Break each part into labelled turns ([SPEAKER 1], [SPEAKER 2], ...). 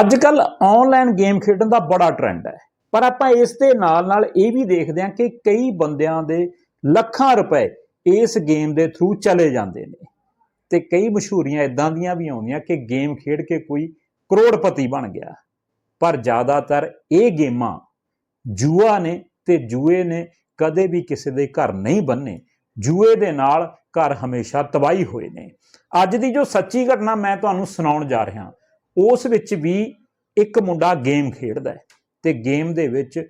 [SPEAKER 1] ਅੱਜ ਕੱਲ online game ਖੇਡਣ ਦਾ ਬੜਾ ਟ੍ਰੈਂਡ ਹੈ। ਪਰ ਆਪਾਂ ਇਸ ਦੇ ਨਾਲ ਨਾਲ ਇਹ ਵੀ ਦੇਖਦੇ ਹਾਂ ਕਿ ਕਈ ਬੰਦਿਆਂ ਦੇ ਲੱਖਾਂ ਰੁਪਏ ਇਸ ਗੇਮ ਦੇ ਥਰੂ ਚਲੇ ਜਾਂਦੇ ਨੇ। ਤੇ ਕਈ ਮਸ਼ਹੂਰੀਆਂ ਇਦਾਂ ਦੀਆਂ ਵੀ ਆਉਂਦੀਆਂ ਕਿ ਗੇਮ ਖੇਡ ਕੇ ਕੋਈ ਕਰੋੜਪਤੀ ਬਣ ਗਿਆ। ਪਰ ਜ਼ਿਆਦਾਤਰ ਇਹ ਗੇਮਾਂ ਜੂਆ ਨੇ ਤੇ ਜੂਏ ਨੇ ਕਦੇ ਵੀ ਕਿਸੇ ਦੇ ਘਰ ਨਹੀਂ ਬੰਨੇ। ਜੂਏ ਦੇ ਨਾਲ ਘਰ ਹਮੇਸ਼ਾ ਤਬਾਹੀ ਹੋਏ ਨੇ। ਅੱਜ ਦੀ ਜੋ ਸੱਚੀ ਘਟਨਾ ਮੈਂ ਤੁਹਾਨੂੰ ਸੁਣਾਉਣ ਜਾ ਰਿਹਾ ਉਸ ਵਿੱਚ ਵੀ ਇੱਕ ਮੁੰਡਾ ਗੇਮ ਖੇਡਦਾ ਹੈ ਤੇ ਗੇਮ ਦੇ ਵਿੱਚ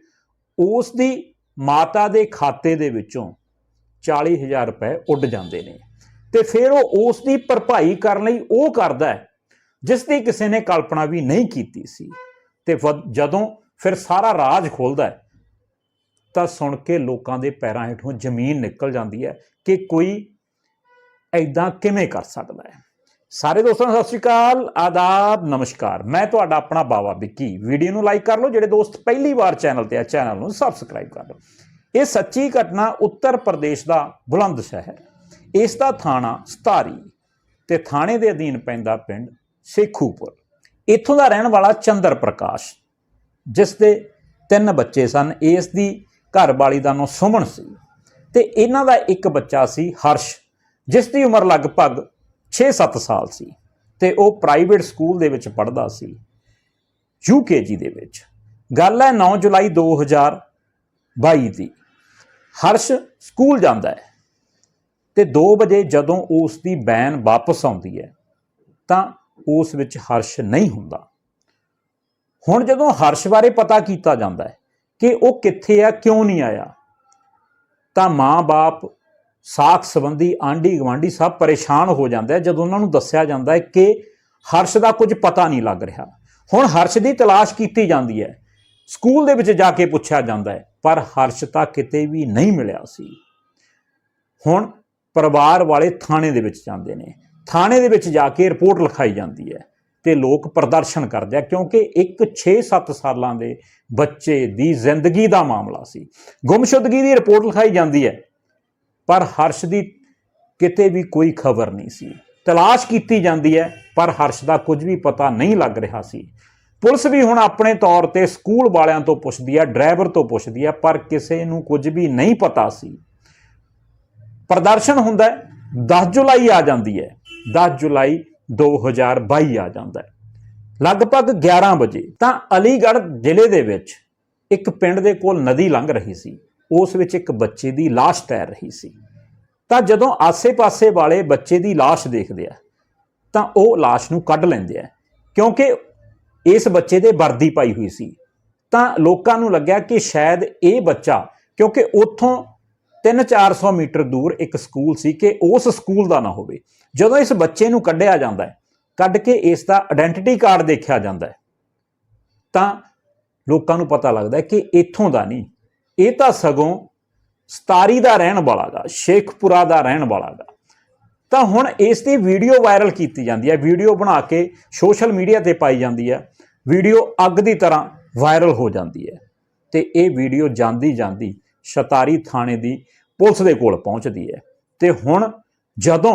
[SPEAKER 1] ਉਸ ਦੀ ਮਾਤਾ ਦੇ ਖਾਤੇ ਦੇ ਵਿੱਚੋਂ 40000 ਰੁਪਏ ਉੱਡ ਜਾਂਦੇ ਨੇ। ਤੇ ਫਿਰ ਉਹ ਉਸ ਦੀ ਭਰਪਾਈ ਕਰਨ ਲਈ ਉਹ ਕਰਦਾ ਹੈ, ਜਿਸ ਦੀ ਕਿਸੇ ਨੇ ਕਲਪਨਾ ਵੀ ਨਹੀਂ ਕੀਤੀ ਸੀ। ਤੇ ਵ- ਜਦੋਂ ਫਿਰ ਸਾਰਾ ਰਾਜ ਖੋਲਦਾ ਹੈ, ਤਾਂ ਸੁਣ ਕੇ ਲੋਕਾਂ ਦੇ ਪੈਰਾਂ ਹੇਠੋਂ ਜ਼ਮੀਨ ਨਿਕਲ ਜਾਂਦੀ ਹੈ ਕਿ ਕੋਈ ਐਦਾਂ ਕਿਵੇਂ ਕਰ ਸਕਦਾ ਹੈ। ਸਾਰੇ ਦੋਸਤਾਂ ਨੂੰ ਸਤਿ ਸ਼੍ਰੀ ਅਕਾਲ, ਆਦਾਬ, ਨਮਸਕਾਰ। ਮੈਂ ਤੁਹਾਡਾ ਆਪਣਾ ਬਾਵਾ ਵਿੱਕੀ। ਵੀਡੀਓ ਨੂੰ ਲਾਈਕ ਕਰ ਲਓ, ਜਿਹੜੇ ਦੋਸਤ ਪਹਿਲੀ ਵਾਰ ਚੈਨਲ ਤੇ ਆ, ਚੈਨਲ ਨੂੰ ਸਬਸਕ੍ਰਾਈਬ ਕਰ ਲਓ। ਇਹ ਸੱਚੀ ਘਟਨਾ ਉੱਤਰ ਪ੍ਰਦੇਸ਼ ਦਾ ਬੁਲੰਦ ਸ਼ਹਿਰ। ਇਸ ਦਾ ਥਾਣਾ ਸਤਾਰੀ ਤੇ ਥਾਣੇ ਦੇ ਅਧੀਨ ਪੈਂਦਾ ਪਿੰਡ ਸੇਖੂਪੁਰ। ਇੱਥੋਂ ਦਾ ਰਹਿਣ ਵਾਲਾ ਚੰਦਰ ਪ੍ਰਕਾਸ਼, ਜਿਸ ਦੇ ਤਿੰਨ ਬੱਚੇ ਸਨ, ਇਸ ਦੀ ਘਰਵਾਲੀ ਦਾ ਨਾਮ ਸੁਮਨ ਸੀ ਤੇ ਇਹਨਾਂ ਦਾ ਇੱਕ ਬੱਚਾ ਸੀ ਹਰਸ਼, ਜਿਸ ਦੀ ਉਮਰ ਲਗਭਗ 6-7 ਸਾਲ ਸੀ ਤੇ ਉਹ ਪ੍ਰਾਈਵੇਟ ਸਕੂਲ ਦੇ ਵਿੱਚ ਪੜ੍ਹਦਾ ਸੀ ਯੂਕੇਜੀ ਦੇ ਵਿੱਚ। ਗੱਲ ਹੈ 9 ਜੁਲਾਈ 2022 ਦੀ। ਹਰਸ਼ ਸਕੂਲ ਜਾਂਦਾ ਹੈ ਤੇ 2 ਵਜੇ ਜਦੋਂ ਉਸ ਦੀ ਬੈਨ ਵਾਪਸ ਆਉਂਦੀ ਹੈ, ਤਾਂ ਉਸ ਵਿੱਚ ਹਰਸ਼ ਨਹੀਂ ਹੁੰਦਾ। ਹੁਣ ਜਦੋਂ ਹਰਸ਼ ਬਾਰੇ ਪਤਾ ਕੀਤਾ ਜਾਂਦਾ ਹੈ ਕਿ ਉਹ ਕਿੱਥੇ ਆ, ਕਿਉਂ ਨਹੀਂ ਆਇਆ, ਤਾਂ ਮਾਂ-ਬਾਪ ਸਾਖ ਸੰਬੰਧੀ, ਆਂਢੀ ਗਵਾਂਢੀ ਸਭ ਪਰੇਸ਼ਾਨ ਹੋ ਜਾਂਦੇ ਆ, ਜਦੋਂ ਉਹਨਾਂ ਨੂੰ ਦੱਸਿਆ ਜਾਂਦਾ ਹੈ ਕਿ ਹਰਸ਼ ਦਾ ਕੁਝ ਪਤਾ ਨਹੀਂ ਲੱਗ ਰਿਹਾ। ਹੁਣ ਹਰਸ਼ ਦੀ ਤਲਾਸ਼ ਕੀਤੀ ਜਾਂਦੀ ਹੈ। ਸਕੂਲ ਦੇ ਵਿੱਚ ਜਾ ਕੇ ਪੁੱਛਿਆ ਜਾਂਦਾ ਹੈ, ਪਰ ਹਰਸ਼ ਤਾਂ ਕਿਤੇ ਵੀ ਨਹੀਂ ਮਿਲਿਆ ਸੀ। ਹੁਣ ਪਰਿਵਾਰ ਵਾਲੇ ਥਾਣੇ ਦੇ ਵਿੱਚ ਜਾਂਦੇ ਨੇ। ਥਾਣੇ ਦੇ ਵਿੱਚ ਜਾ ਕੇ ਰਿਪੋਰਟ ਲਿਖਾਈ ਜਾਂਦੀ ਹੈ ਤੇ ਲੋਕ ਪ੍ਰਦਰਸ਼ਨ ਕਰਦੇ ਆ, ਕਿਉਂਕਿ ਇੱਕ 6-7 ਸਾਲਾਂ ਦੇ ਬੱਚੇ ਦੀ ਜ਼ਿੰਦਗੀ ਦਾ ਮਾਮਲਾ ਸੀ। ਗੁੰਮਸ਼ੁਦਗੀ ਦੀ ਰਿਪੋਰਟ ਲਿਖਾਈ ਜਾਂਦੀ ਹੈ। ਪਰ ਹਰਸ਼ ਦੀ ਕਿਤੇ ਵੀ ਕੋਈ ਖਬਰ ਨਹੀਂ ਸੀ। ਤਲਾਸ਼ ਕੀਤੀ ਜਾਂਦੀ ਹੈ, ਪਰ ਹਰਸ਼ ਦਾ ਕੁਝ ਵੀ ਪਤਾ ਨਹੀਂ ਲੱਗ ਰਿਹਾ ਸੀ। ਪੁਲਿਸ ਵੀ ਹੁਣ ਆਪਣੇ ਤੌਰ ਤੇ ਸਕੂਲ ਵਾਲਿਆਂ ਤੋਂ ਪੁੱਛਦੀ ਹੈ, ਡਰਾਈਵਰ ਤੋਂ ਪੁੱਛਦੀ ਹੈ, ਪਰ ਕਿਸੇ ਨੂੰ ਕੁਝ ਵੀ ਨਹੀਂ ਪਤਾ ਸੀ। ਪ੍ਰਦਰਸ਼ਨ ਹੁੰਦਾ ਹੈ 10 ਜੁਲਾਈ ਆ ਜਾਂਦੀ ਹੈ। 10 ਜੁਲਾਈ 2022 ਆ ਜਾਂਦਾ ਹੈ। ਲਗਭਗ 11 ਵਜੇ ਤਾਂ ਅਲੀਗੜ੍ਹ ਜ਼ਿਲ੍ਹੇ ਦੇ ਵਿੱਚ ਇੱਕ ਪਿੰਡ ਦੇ ਕੋਲ ਨਦੀ ਲੰਘ ਰਹੀ ਸੀ। ਉਸ ਵਿੱਚ ਇੱਕ ਬੱਚੇ ਦੀ ਲਾਸ਼ ਤੈਰ ਰਹੀ ਸੀ। ਤਾਂ ਜਦੋਂ ਆਸੇ-ਪਾਸੇ ਵਾਲੇ ਬੱਚੇ ਦੀ ਲਾਸ਼ ਦੇਖਦੇ ਆ, ਤਾਂ ਉਹ ਲਾਸ਼ ਨੂੰ ਕੱਢ ਲੈਂਦੇ ਆ, ਕਿਉਂਕਿ ਇਸ ਬੱਚੇ ਦੇ ਵਰਦੀ ਪਾਈ ਹੋਈ ਸੀ। ਤਾਂ ਲੋਕਾਂ ਨੂੰ ਲੱਗਿਆ ਕਿ ਸ਼ਾਇਦ ਇਹ ਬੱਚਾ, ਕਿਉਂਕਿ ਉੱਥੋਂ 3-400 ਮੀਟਰ ਦੂਰ ਇੱਕ ਸਕੂਲ ਸੀ ਕਿ ਉਸ ਸਕੂਲ ਦਾ ਨਾ ਹੋਵੇ। ਜਦੋਂ ਇਸ ਬੱਚੇ ਨੂੰ ਕੱਢਿਆ ਜਾਂਦਾ ਹੈ, ਕੱਢ ਕੇ ਇਸ ਦਾ ਆਇਡੈਂਟੀਟੀ ਕਾਰਡ ਦੇਖਿਆ ਜਾਂਦਾ ਹੈ, ਤਾਂ ਲੋਕਾਂ ਨੂੰ ਪਤਾ ਲੱਗਦਾ ਕਿ ਇੱਥੋਂ ਦਾ ਨਹੀਂ ਇਹ ਤਾਂ ਸਗੋਂ ਸਤਾਰੀ ਦਾ ਰਹਿਣ ਵਾਲਾ ਦਾ ਸ਼ੇਖਪੁਰਾ ਦਾ ਰਹਿਣ ਵਾਲਾ ਦਾ ਤਾਂ ਹੁਣ ਇਸ ਦੀ ਵੀਡੀਓ ਵਾਇਰਲ ਕੀਤੀ ਜਾਂਦੀ ਹੈ, ਵੀਡੀਓ ਬਣਾ ਕੇ ਸੋਸ਼ਲ ਮੀਡੀਆ ਤੇ ਪਾਈ ਜਾਂਦੀ ਹੈ, ਵੀਡੀਓ ਅੱਗ ਦੀ ਤਰ੍ਹਾਂ ਵਾਇਰਲ ਹੋ ਜਾਂਦੀ ਹੈ ਤੇ ਇਹ ਵੀਡੀਓ ਜਾਂਦੀ ਜਾਂਦੀ ਸ਼ਤਾਰੀ ਥਾਣੇ ਦੀ ਪੁਲਿਸ ਦੇ ਕੋਲ ਪਹੁੰਚਦੀ ਹੈ। ਤੇ ਹੁਣ ਜਦੋਂ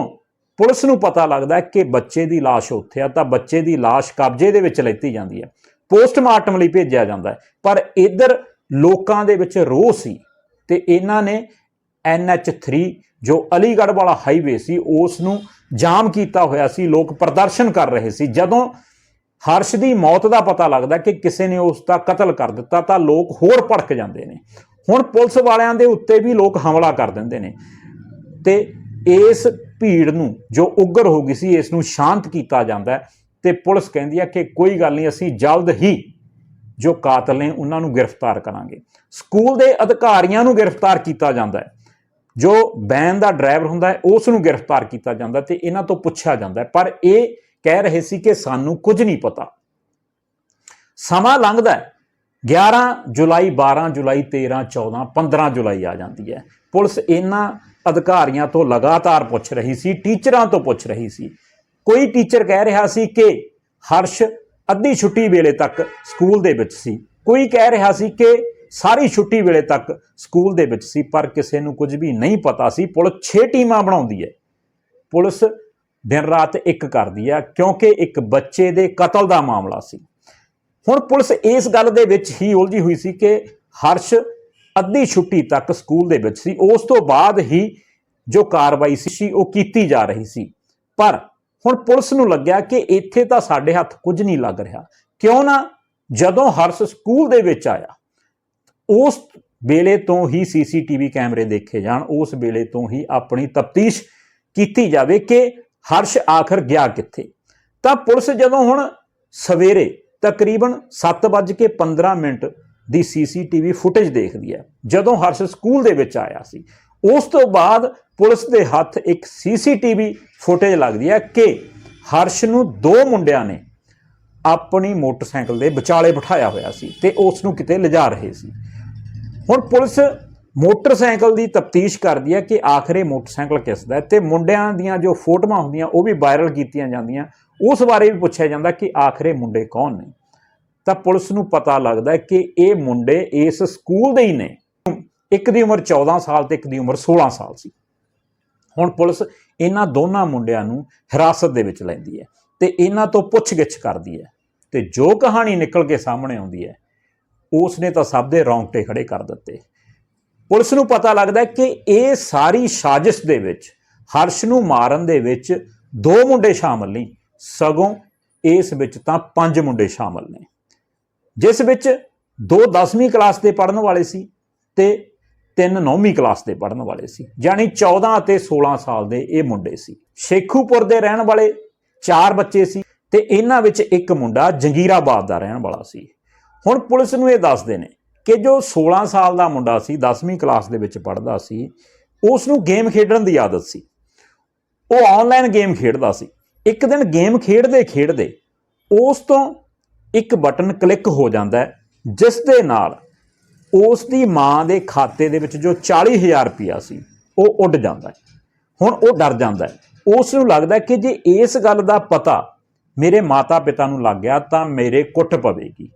[SPEAKER 1] ਪੁਲਿਸ ਨੂੰ ਪਤਾ ਲੱਗਦਾ ਕਿ ਬੱਚੇ ਦੀ ਲਾਸ਼ ਉੱਥੇ ਆ, ਤਾਂ ਬੱਚੇ ਦੀ ਲਾਸ਼ ਕਬਜ਼ੇ ਦੇ ਵਿੱਚ ਲੈਤੀ ਜਾਂਦੀ ਹੈ। ਪੋਸਟਮਾਰਟਮ ਲਈ ਭੇਜਿਆ ਜਾਂਦਾ ਹੈ। ਪਰ ਇੱਧਰ ਲੋਕਾਂ ਦੇ ਵਿੱਚ ਰੋਹ ਸੀ ਤੇ ਇਹਨਾਂ ਨੇ NH3 ਜੋ ਅਲੀਗੜ੍ਹ ਵਾਲਾ ਹਾਈਵੇ ਸੀ, ਉਸ ਨੂੰ ਜਾਮ ਕੀਤਾ ਹੋਇਆ ਸੀ, ਲੋਕ ਪ੍ਰਦਰਸ਼ਨ ਕਰ ਰਹੇ ਸੀ। ਜਦੋਂ ਹਰਸ਼ ਦੀ ਮੌਤ ਦਾ ਪਤਾ ਲੱਗਦਾ ਕਿ ਕਿਸੇ ਨੇ ਉਸ ਦਾ ਕਤਲ ਕਰ ਦਿੱਤਾ, ਤਾਂ ਲੋਕ ਹੋਰ ਭੜਕ ਜਾਂਦੇ ਨੇ। ਹੁਣ ਪੁਲਿਸ ਵਾਲਿਆਂ ਦੇ ਉੱਤੇ ਵੀ ਲੋਕ ਹਮਲਾ ਕਰ ਦਿੰਦੇ ਨੇ। ਤੇ ਇਸ ਭੀੜ ਨੂੰ ਜੋ ਉੱਗਰ ਹੋ ਗਈ ਸੀ, ਇਸ ਨੂੰ ਸ਼ਾਂਤ ਕੀਤਾ ਜਾਂਦਾ ਹੈ ਤੇ ਪੁਲਿਸ ਕਹਿੰਦੀ ਹੈ ਕਿ ਕੋਈ ਗੱਲ ਨਹੀਂ, ਅਸੀਂ ਜਲਦ ਹੀ ਜੋ ਕਾਤਲ ਨੇ ਉਹਨਾਂ ਨੂੰ ਗ੍ਰਿਫਤਾਰ ਕਰਾਂਗੇ। ਸਕੂਲ ਦੇ ਅਧਿਕਾਰੀਆਂ ਨੂੰ ਗ੍ਰਿਫਤਾਰ ਕੀਤਾ ਜਾਂਦਾ ਹੈ। ਜੋ ਬੈਨ ਦਾ ਡਰਾਈਵਰ ਹੁੰਦਾ ਹੈ, ਉਸ ਨੂੰ ਗ੍ਰਿਫਤਾਰ ਕੀਤਾ ਜਾਂਦਾ ਤੇ ਇਹਨਾਂ ਤੋਂ ਪੁੱਛਿਆ ਜਾਂਦਾ ਪਰ ਇਹ ਕਹਿ ਰਹੇ ਸੀ ਕਿ ਸਾਨੂੰ ਕੁਝ ਨਹੀਂ ਪਤਾ। ਸਮਾਂ ਲੰਘਦਾ ਹੈ। 11 ਜੁਲਾਈ 12 ਜੁਲਾਈ 13 14 15 ਜੁਲਾਈ ਆ ਜਾਂਦੀ ਹੈ। ਪੁਲਿਸ ਇਹਨਾਂ ਅਧਿਕਾਰੀਆਂ ਤੋਂ ਲਗਾਤਾਰ ਪੁੱਛ ਰਹੀ ਸੀ, ਟੀਚਰਾਂ ਤੋਂ ਪੁੱਛ ਰਹੀ ਸੀ। ਕੋਈ ਟੀਚਰ ਕਹਿ ਰਿਹਾ ਸੀ ਕਿ ਹਰਸ਼ ਅੱਧੀ ਛੁੱਟੀ ਵੇਲੇ ਤੱਕ ਸਕੂਲ ਦੇ ਵਿੱਚ ਸੀ। ਕੋਈ ਕਹਿ ਰਿਹਾ ਸੀ ਕਿ ਸਾਰੀ ਛੁੱਟੀ ਵੇਲੇ ਤੱਕ ਸਕੂਲ ਦੇ ਵਿੱਚ ਸੀ, ਪਰ ਕਿਸੇ ਨੂੰ ਕੁਝ ਵੀ ਨਹੀਂ ਪਤਾ ਸੀ। ਪੁਲਿਸ 6 ਟੀਮਾਂ ਬਣਾਉਂਦੀ ਹੈ। ਪੁਲਿਸ ਦਿਨ ਰਾਤ ਇੱਕ ਕਰਦੀ ਆ ਕਿਉਂਕਿ ਇੱਕ ਬੱਚੇ ਦੇ ਕਤਲ ਦਾ ਮਾਮਲਾ ਸੀ। ਹੁਣ ਪੁਲਿਸ ਇਸ ਗੱਲ ਦੇ ਵਿੱਚ ਹੀ ਉਲਝੀ ਹੋਈ ਸੀ ਕਿ ਹਰਸ਼ ਅੱਧੀ ਛੁੱਟੀ ਤੱਕ ਸਕੂਲ ਦੇ ਵਿੱਚ ਸੀ। ਉਸ ਤੋਂ ਬਾਅਦ ਹੀ ਜੋ ਕਾਰਵਾਈ ਸੀ, ਉਹ ਕੀਤੀ ਜਾ ਰਹੀ ਸੀ। ਪਰ ਹੁਣ ਪੁਲਿਸ ਨੂੰ ਲੱਗਿਆ ਕਿ ਇੱਥੇ ਤਾਂ ਸਾਡੇ ਹੱਥ ਕੁਝ ਨਹੀਂ ਲੱਗ ਰਿਹਾ। ਕਿਉਂ ਨਾ ਜਦੋਂ ਹਰਸ਼ ਸਕੂਲ ਦੇ ਵਿੱਚ ਆਇਆ, ਉਸ ਵੇਲੇ ਤੋਂ ਹੀ ਸੀਸੀਟੀਵੀ ਕੈਮਰੇ ਦੇਖੇ ਜਾਣ, ਉਸ ਵੇਲੇ ਤੋਂ ਹੀ ਆਪਣੀ ਤਫਤੀਸ਼ ਕੀਤੀ ਜਾਵੇ ਕਿ ਹਰਸ਼ ਆਖਰ ਗਿਆ ਕਿੱਥੇ। ਤਾਂ ਪੁਲਿਸ ਜਦੋਂ ਹੁਣ ਸਵੇਰੇ ਤਕਰੀਬਨ 7:15 ਮਿੰਟ ਦੀ ਸੀਸੀਟੀਵੀ ਫੁਟੇਜ ਦੇਖਦੀ ਹੈ, ਜਦੋਂ ਹਰਸ਼ ਸਕੂਲ ਦੇ ਵਿੱਚ ਆਇਆ ਸੀ ਉਸ ਤੋਂ ਬਾਅਦ ਪੁਲਿਸ ਦੇ ਹੱਥ ਇੱਕ ਸੀਸੀਟੀਵੀ ਫੁਟੇਜ ਲੱਗਦੀ ਹੈ ਕਿ ਹਰਸ਼ ਨੂੰ ਦੋ ਮੁੰਡਿਆਂ ਨੇ ਆਪਣੀ ਮੋਟਰਸਾਈਕਲ ਦੇ ਵਿਚਾਲੇ ਬਿਠਾਇਆ ਹੋਇਆ ਸੀ ਤੇ ਉਸ ਨੂੰ ਕਿਤੇ ਲਿਜਾ ਰਹੇ ਸੀ। ਹੁਣ ਪੁਲਿਸ ਮੋਟਰਸਾਈਕਲ ਦੀ ਤਫਤੀਸ਼ ਕਰਦੀ ਹੈ ਕਿ ਆਖਰੇ ਮੋਟਰਸਾਈਕਲ ਕਿਸ ਦਾ ਹੈ ਤੇ ਮੁੰਡਿਆਂ ਦੀਆਂ ਜੋ ਫੋਟੋਆਂ ਹੁੰਦੀਆਂ, ਉਹ ਵੀ ਵਾਇਰਲ ਕੀਤੀਆਂ ਜਾਂਦੀਆਂ। ਉਸ ਬਾਰੇ ਵੀ ਪੁੱਛਿਆ ਜਾਂਦਾ ਕਿ ਆਖਰੇ ਮੁੰਡੇ ਕੌਣ ਨੇ। ਤਾਂ ਪੁਲਿਸ ਨੂੰ ਪਤਾ ਲੱਗਦਾ ਕਿ ਇਹ ਮੁੰਡੇ ਇਸ ਸਕੂਲ ਦੇ ਹੀ ਨੇ। ਇੱਕ ਦੀ ਉਮਰ 14 ਸਾਲ ਤੇ ਇੱਕ ਦੀ ਉਮਰ 16 ਸਾਲ ਸੀ। ਹੁਣ ਪੁਲਿਸ ਇਹਨਾਂ ਦੋਨਾਂ ਮੁੰਡਿਆਂ ਨੂੰ ਹਿਰਾਸਤ ਦੇ ਵਿੱਚ ਲੈਂਦੀ ਹੈ ਤੇ ਇਹਨਾਂ ਤੋਂ ਪੁੱਛਗਿੱਛ ਕਰਦੀ ਹੈ ਤੇ ਜੋ ਕਹਾਣੀ ਨਿਕਲ ਕੇ ਸਾਹਮਣੇ ਆਉਂਦੀ ਹੈ ਉਸ ਨੇ ਤਾਂ ਸਭ ਦੇ ਰੌਂਗਟੇ ਖੜੇ ਕਰ ਦਿੱਤੇ। ਪੁਲਿਸ ਨੂੰ ਪਤਾ ਲੱਗਦਾ ਕਿ ਇਹ ਸਾਰੀ ਸਾਜ਼ਿਸ਼ ਦੇ ਵਿੱਚ, ਹਰਸ਼ ਨੂੰ ਮਾਰਨ ਦੇ ਵਿੱਚ ਦੋ ਮੁੰਡੇ ਸ਼ਾਮਲ ਨਹੀਂ ਸਗੋਂ ਇਸ ਵਿੱਚ ਤਾਂ ਪੰਜ ਮੁੰਡੇ ਸ਼ਾਮਲ ਨੇ। ਜਿਸ ਵਿੱਚ ਦੋ 10ਵੀਂ ਕਲਾਸ ਦੇ ਪੜ੍ਹਨ ਵਾਲੇ ਸੀ ਤੇ ਤਿੰਨ 9ਵੀਂ ਕਲਾਸ ਦੇ ਪੜ੍ਹਨ ਵਾਲੇ ਸੀ, ਯਾਨੀ 14 ਅਤੇ 16 ਸਾਲ ਦੇ ਇਹ ਮੁੰਡੇ ਸੀ। ਸ਼ੇਖੂਪੁਰ ਦੇ ਰਹਿਣ ਵਾਲੇ ਚਾਰ ਬੱਚੇ ਸੀ ਤੇ ਇਹਨਾਂ ਵਿੱਚ ਇੱਕ ਮੁੰਡਾ ਜੰਗੀਰਾਬਾਦ ਦਾ ਰਹਿਣ ਵਾਲਾ ਸੀ। ਹੁਣ ਪੁਲਿਸ ਨੂੰ ਇਹ ਦੱਸਦੇ ਨੇ ਕਿ ਜੋ 16 ਸਾਲ ਦਾ ਮੁੰਡਾ ਸੀ 10ਵੀਂ ਕਲਾਸ ਦੇ ਵਿੱਚ ਪੜ੍ਹਦਾ ਸੀ ਉਸ ਨੂੰ ਗੇਮ ਖੇਡਣ ਦੀ ਆਦਤ ਸੀ। ਉਹ ਆਨਲਾਈਨ ਗੇਮ ਖੇਡਦਾ ਸੀ। ਇੱਕ ਦਿਨ ਗੇਮ ਖੇਡਦੇ ਖੇਡਦੇ ਉਸ ਤੋਂ ਇੱਕ ਬਟਨ ਕਲਿੱਕ ਹੋ ਜਾਂਦਾ ਜਿਸ ਦੇ ਨਾਲ ਉਸ ਦੀ ਮਾਂ ਦੇ ਖਾਤੇ ਦੇ ਵਿੱਚ ਜੋ 40000 ਰੁਪਇਆ ਸੀ, ਉਹ ਉੱਡ ਜਾਂਦਾ ਹੈ। ਹੁਣ ਉਹ ਡਰ ਜਾਂਦਾ ਹੈ। ਉਸ ਨੂੰ ਲੱਗਦਾ ਕਿ ਜੇ ਇਸ ਗੱਲ ਦਾ ਪਤਾ ਮੇਰੇ ਮਾਤਾ ਪਿਤਾ ਨੂੰ ਲੱਗ ਗਿਆ ਤਾਂ ਮੇਰੇ ਕੁੱਟ ਪਵੇਗੀ।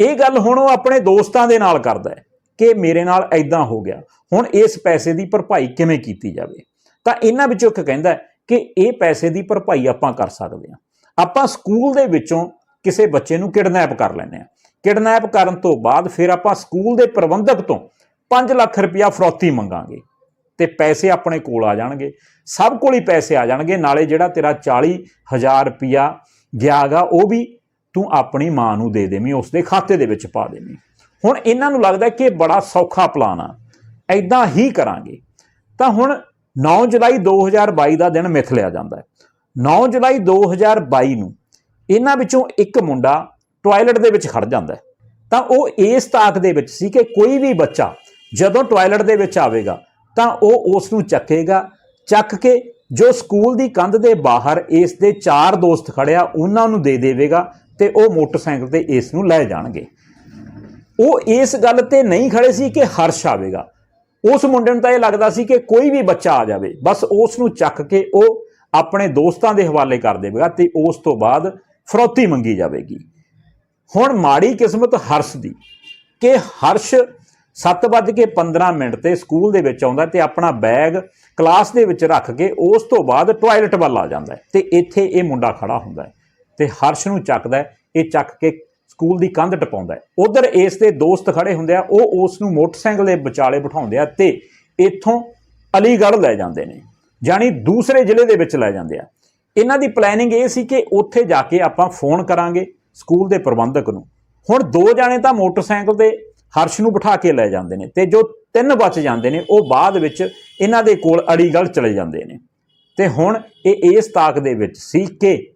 [SPEAKER 1] ਇਹ ਗੱਲ ਹੁਣ ਉਹ ਆਪਣੇ ਦੋਸਤਾਂ ਦੇ ਨਾਲ ਕਰਦਾ ਹੈ ਕਿ ਮੇਰੇ ਨਾਲ ਐਦਾਂ ਹੋ ਗਿਆ। ਹੁਣ ਇਸ ਪੈਸੇ ਦੀ ਭਰਪਾਈ ਕਿਵੇਂ ਕੀਤੀ ਜਾਵੇ? ਤਾਂ ਇਹਨਾਂ ਵਿੱਚੋਂ ਇੱਕ ਕਹਿੰਦਾ ਕਿ ਇਹ ਪੈਸੇ ਦੀ ਭਰਪਾਈ ਆਪਾਂ ਕਰ ਸਕਦੇ ਹਾਂ। ਆਪਾਂ ਸਕੂਲ ਦੇ ਵਿੱਚੋਂ ਕਿਸੇ ਬੱਚੇ ਨੂੰ ਕਿਡਨੈਪ ਕਰ ਲੈਂਦੇ ਹਾਂ। ਕਿਡਨੈਪ ਕਰਨ ਤੋਂ ਬਾਅਦ ਫਿਰ ਆਪਾਂ ਸਕੂਲ ਦੇ ਪ੍ਰਬੰਧਕ ਤੋਂ 5 ਲੱਖ ਰੁਪਇਆ ਫਰੋਤੀ ਮੰਗਾਂਗੇ ਤੇ ਪੈਸੇ ਆਪਣੇ ਕੋਲ ਆ ਜਾਣਗੇ। ਸਭ ਕੋਲ ਹੀ ਪੈਸੇ ਆ ਜਾਣਗੇ, ਨਾਲੇ ਜਿਹੜਾ ਤੇਰਾ 40000 ਰੁਪਇਆ ਗਿਆਗਾ, ਉਹ ਵੀ ਤੂੰ ਆਪਣੀ ਮਾਂ ਨੂੰ ਦੇ ਦੇਵੀਂ, ਉਸ ਦੇ ਖਾਤੇ ਦੇ ਵਿੱਚ ਪਾ ਦੇਵੀਂ। ਹੁਣ ਇਹਨਾਂ ਨੂੰ ਲੱਗਦਾ ਕਿ ਇਹ ਬੜਾ ਸੌਖਾ ਪਲਾਨ ਆ। ਐਦਾਂ ਹੀ ਕਰਾਂਗੇ। ਤਾਂ ਹੁਣ 9 ਜੁਲਾਈ 2022 ਦਾ ਦਿਨ ਮਿਥ ਲਿਆ ਜਾਂਦਾ ਹੈ। 9 ਜੁਲਾਈ 2022 ਨੂੰ ਇਹਨਾਂ ਵਿੱਚੋਂ ਇੱਕ ਮੁੰਡਾ ਟਾਇਲਟ ਦੇ ਵਿੱਚ ਖੜ ਜਾਂਦਾ ਤਾਂ ਉਹ ਇਸ ਤਾਕ ਦੇ ਵਿੱਚ ਸੀ ਕਿ ਕੋਈ ਵੀ ਬੱਚਾ ਜਦੋਂ ਟਾਇਲਟ ਦੇ ਵਿੱਚ ਆਵੇਗਾ, ਤਾਂ ਉਹ ਉਸ ਨੂੰ ਚੱਕੇਗਾ। ਚੱਕ ਕੇ ਜੋ ਸਕੂਲ ਦੀ ਕੰਧ ਦੇ ਬਾਹਰ ਇਸ ਦੇ ਚਾਰ ਦੋਸਤ ਖੜਿਆ, ਉਹਨਾਂ ਨੂੰ ਦੇ ਦੇਵੇਗਾ ਤੇ ਉਹ ਮੋਟਰਸਾਈਕਲ ਤੇ ਇਸ ਨੂੰ ਲੈ ਜਾਣਗੇ। ਉਹ ਇਸ ਗੱਲ ਤੇ ਨਹੀਂ ਖੜੇ ਸੀ ਕਿ ਹਰਸ਼ ਆਵੇਗਾ। ਉਸ ਮੁੰਡੇ ਨੂੰ ਤਾਂ ਇਹ ਲੱਗਦਾ ਸੀ ਕਿ ਕੋਈ ਵੀ ਬੱਚਾ ਆ ਜਾਵੇ। ਬਸ ਉਸ ਨੂੰ ਚੱਕ ਕੇ ਉਹ ਆਪਣੇ ਦੋਸਤਾਂ ਦੇ ਹਵਾਲੇ ਕਰ ਦੇਵੇਗਾ ਤੇ ਉਸ ਤੋਂ ਬਾਅਦ ਫਰੋਤੀ ਮੰਗੀ ਜਾਵੇਗੀ। ਹੁਣ ਮਾੜੀ ਕਿਸਮਤ ਹਰਸ਼ ਦੀ, ਕਿ ਹਰਸ਼ 7:15 ਮਿੰਟ ਤੇ ਸਕੂਲ ਦੇ ਵਿੱਚ ਆਉਂਦਾ ਤੇ ਆਪਣਾ ਬੈਗ ਕਲਾਸ ਦੇ ਵਿੱਚ ਰੱਖ ਕੇ ਉਸ ਤੋਂ ਬਾਅਦ ਟਾਇਲਟ ਵੱਲ ਆ ਜਾਂਦਾ ਹੈ ਤੇ ਇੱਥੇ ਇਹ ਮੁੰਡਾ ਖੜਾ ਹੁੰਦਾ ਹੈ ਤੇ ਹਰਸ਼ ਨੂੰ ਚੱਕਦਾ ਇਹ ਚੱਕ ਕੇ ਸਕੂਲ ਦੀ ਕੰਧ ਟਪਾਉਂਦਾ ਹੈ। ਉਧਰ ਇਸ ਦੇ ਦੋਸਤ ਖੜੇ ਹੁੰਦੇ ਆ, ਉਹ ਉਸ ਨੂੰ ਮੋਟਰਸਾਈਕਲ ਦੇ ਵਿਚਾਲੇ ਬਿਠਾਉਂਦੇ ਆ ਤੇ ਇੱਥੋਂ ਅਲੀਗੜ੍ਹ ਲੈ ਜਾਂਦੇ ਨੇ ਜਾਨੀ ਦੂਸਰੇ ਜ਼ਿਲ੍ਹੇ ਦੇ ਵਿੱਚ ਲੈ ਜਾਂਦੇ ਆ। ਇਹਨਾਂ ਦੀ ਪਲੈਨਿੰਗ ਇਹ ਸੀ ਕਿ ਉੱਥੇ ਜਾ ਕੇ ਆਪਾਂ ਫੋਨ ਕਰਾਂਗੇ ਸਕੂਲ ਦੇ ਪ੍ਰਬੰਧਕ ਨੂੰ। ਹੁਣ ਦੋ ਜਾਣੇ ਤਾਂ ਮੋਟਰਸਾਈਕਲ ਤੇ ਹਰਸ਼ ਨੂੰ ਬਿਠਾ ਕੇ ਲੈ ਜਾਂਦੇ ਨੇ ਤੇ ਜੋ ਤਿੰਨ ਬਚ ਜਾਂਦੇ ਨੇ, ਉਹ ਬਾਅਦ ਵਿੱਚ ਇਹਨਾਂ ਦੇ ਕੋਲ ਅਲੀਗੜ੍ਹ ਚਲੇ ਜਾਂਦੇ ਨੇ। ਤੇ ਹੁਣ ਇਹ ਇਸ ਤਾਕ ਦੇ ਵਿੱਚ ਸੀ ਕਿ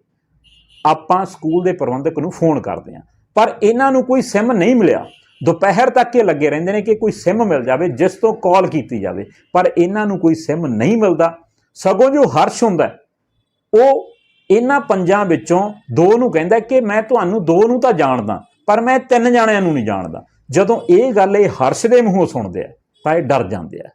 [SPEAKER 1] ਆਪਾਂ ਸਕੂਲ ਦੇ ਪ੍ਰਬੰਧਕ ਨੂੰ ਫੋਨ ਕਰਦੇ ਹਾਂ। ਪਰ ਇਹਨਾਂ ਨੂੰ ਕੋਈ ਸਿਮ ਨਹੀਂ ਮਿਲਿਆ। ਦੁਪਹਿਰ ਤੱਕ ਇਹ ਲੱਗੇ ਰਹਿੰਦੇ ਨੇ ਕਿ ਕੋਈ ਸਿਮ ਮਿਲ ਜਾਵੇ, ਜਿਸ ਤੋਂ ਕਾਲ ਕੀਤੀ ਜਾਵੇ। ਪਰ ਇਹਨਾਂ ਨੂੰ ਕੋਈ ਸਿਮ ਨਹੀਂ ਮਿਲਦਾ। ਸਗੋਂ ਜੋ ਹਰਸ਼ ਹੁੰਦਾ, ਉਹ ਇਹਨਾਂ ਪੰਜਾਂ ਵਿੱਚੋਂ ਦੋ ਨੂੰ ਕਹਿੰਦਾ ਕਿ ਮੈਂ ਤੁਹਾਨੂੰ ਦੋ ਨੂੰ ਤਾਂ ਜਾਣਦਾ, ਪਰ ਮੈਂ ਤਿੰਨ ਜਾਣਿਆਂ ਨੂੰ ਨਹੀਂ ਜਾਣਦਾ। ਜਦੋਂ ਇਹ ਗੱਲ ਇਹ ਹਰਸ਼ ਦੇ ਮੂੰਹੋਂ ਸੁਣਦੇ ਆ, ਤਾਂ ਇਹ ਡਰ ਜਾਂਦੇ ਆ।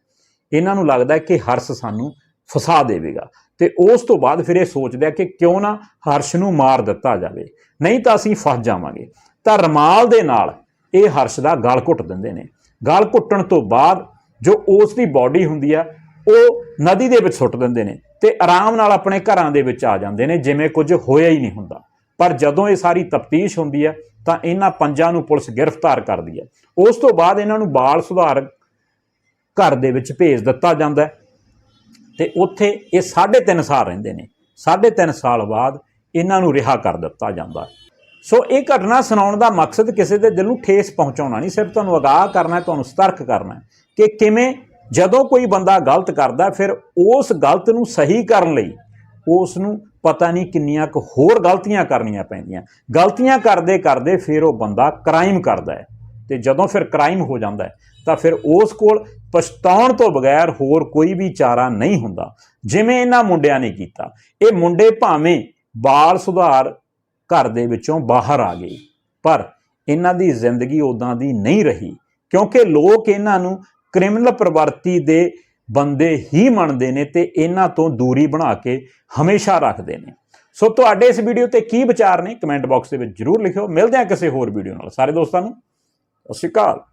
[SPEAKER 1] ਇਹਨਾਂ ਨੂੰ ਲੱਗਦਾ ਕਿ ਹਰਸ਼ ਸਾਨੂੰ ਫਸਾ ਦੇਵੇਗਾ। ਤੇ ਉਸ ਤੋਂ ਬਾਅਦ ਫਿਰ ਇਹ ਸੋਚਦੇ ਆ ਕਿ ਕਿਉਂ ਨਾ ਹਰਸ਼ ਨੂੰ ਮਾਰ ਦਿੱਤਾ ਜਾਵੇ। ਨਹੀਂ ਤਾਂ ਅਸੀਂ ਫਸ ਜਾਵਾਂਗੇ। ਤਾਂ ਰਮਾਲ ਦੇ ਨਾਲ ਇਹ ਹਰਸ਼ ਦਾ ਗਲ ਘੁੱਟ ਦਿੰਦੇ ਨੇ। ਗਲ ਘੁੱਟਣ ਤੋਂ ਬਾਅਦ ਜੋ ਉਸ ਦੀ ਬਾਡੀ ਹੁੰਦੀ ਆ, ਉਹ ਨਦੀ ਦੇ ਵਿੱਚ ਸੁੱਟ ਦਿੰਦੇ ਨੇ। ਤੇ ਆਰਾਮ ਨਾਲ ਆਪਣੇ ਘਰਾਂ ਦੇ ਵਿੱਚ ਆ ਜਾਂਦੇ ਨੇ, ਜਿਵੇਂ ਕੁਝ ਹੋਇਆ ਹੀ ਨਹੀਂ ਹੁੰਦਾ। ਪਰ ਜਦੋਂ ਇਹ ਸਾਰੀ ਤਫਤੀਸ਼ ਹੁੰਦੀ ਹੈ, ਤਾਂ ਇਹਨਾਂ ਪੰਜਾਂ ਨੂੰ ਪੁਲਿਸ ਗ੍ਰਿਫਤਾਰ ਕਰਦੀ ਹੈ। ਉਸ ਤੋਂ ਬਾਅਦ ਇਹਨਾਂ ਨੂੰ ਬਾਲ ਸੁਧਾਰ ਘਰ ਦੇ ਵਿੱਚ ਭੇਜ ਦਿੱਤਾ ਜਾਂਦਾ ਹੈ। ਤੇ ਉੱਥੇ ਇਹ 3.5 ਸਾਲ ਰਹਿੰਦੇ ਨੇ। 3.5 ਸਾਲ ਬਾਅਦ ਇਹਨਾਂ ਨੂੰ ਰਿਹਾ ਕਰ ਦਿੱਤਾ ਜਾਂਦਾ ਸੋ ਇਹ ਘਟਨਾ ਸੁਣਾਉਣ ਦਾ ਮਕਸਦ ਕਿਸੇ ਦੇ ਦਿਲ ਨੂੰ ਠੇਸ ਪਹੁੰਚਾਉਣਾ ਨਹੀਂ, ਸਿਰਫ ਤੁਹਾਨੂੰ ਅਗਾਹ ਕਰਨਾ ਹੈ, ਤੁਹਾਨੂੰ ਸਤਰਕ ਕਰਨਾ ਹੈ ਕਿ ਕਿਵੇਂ ਜਦੋਂ ਕੋਈ ਬੰਦਾ ਗਲਤ ਕਰਦਾ, ਫਿਰ ਉਸ ਗਲਤ ਨੂੰ ਸਹੀ ਕਰਨ ਲਈ ਉਸ ਨੂੰ ਪਤਾ ਨਹੀਂ ਕਿੰਨੀਆਂ ਕੁ ਹੋਰ ਗਲਤੀਆਂ ਕਰਨੀਆਂ ਪੈਂਦੀਆਂ। ਗਲਤੀਆਂ ਕਰਦੇ ਕਰਦੇ ਫਿਰ ਉਹ ਬੰਦਾ ਕ੍ਰਾਈਮ ਕਰਦਾ ਹੈ ਤੇ ਜਦੋਂ ਫਿਰ ਕ੍ਰਾਈਮ ਹੋ ਜਾਂਦਾ ਤਾਂ ਫਿਰ ਉਸ ਕੋਲ ਪਛਤਾਉਣ ਤੋਂ ਬਗੈਰ ਹੋਰ ਕੋਈ ਵੀ ਚਾਰਾ ਨਹੀਂ ਹੁੰਦਾ। ਜਿਵੇਂ ਇਹਨਾਂ ਮੁੰਡਿਆਂ ਨੇ ਕੀਤਾ, ਇਹ ਮੁੰਡੇ ਭਾਵੇਂ ਬਾਲ ਸੁਧਾਰ ਘਰ ਦੇ ਵਿੱਚੋਂ ਬਾਹਰ ਆ ਗਏ, ਪਰ ਇਹਨਾਂ ਦੀ ਜ਼ਿੰਦਗੀ ਉਦਾਂ ਦੀ ਨਹੀਂ ਰਹੀ, ਕਿਉਂਕਿ ਲੋਕ ਇਹਨਾਂ ਨੂੰ ਕ੍ਰਿਮੀਨਲ ਪ੍ਰਵਰਤੀ ਦੇ ਬੰਦੇ ਹੀ ਮੰਨਦੇ ਨੇ ਤੇ ਇਹਨਾਂ ਤੋਂ ਦੂਰੀ ਬਣਾ ਕੇ ਹਮੇਸ਼ਾ ਰੱਖਦੇ ਨੇ। ਸੋ ਤੁਹਾਡੇ ਇਸ ਵੀਡੀਓ ਤੇ ਕੀ ਵਿਚਾਰ ਨੇ, ਕਮੈਂਟ ਬਾਕਸ ਦੇ ਵਿੱਚ ਜਰੂਰ ਲਿਖਿਓ। ਮਿਲਦੇ ਹਾਂ ਕਿਸੇ ਹੋਰ ਵੀਡੀਓ ਨਾਲ। ਸਾਰੇ ਦੋਸਤਾਂ ਨੂੰ, ਸਤਿ ਸ਼੍ਰੀ ਅਕਾਲ।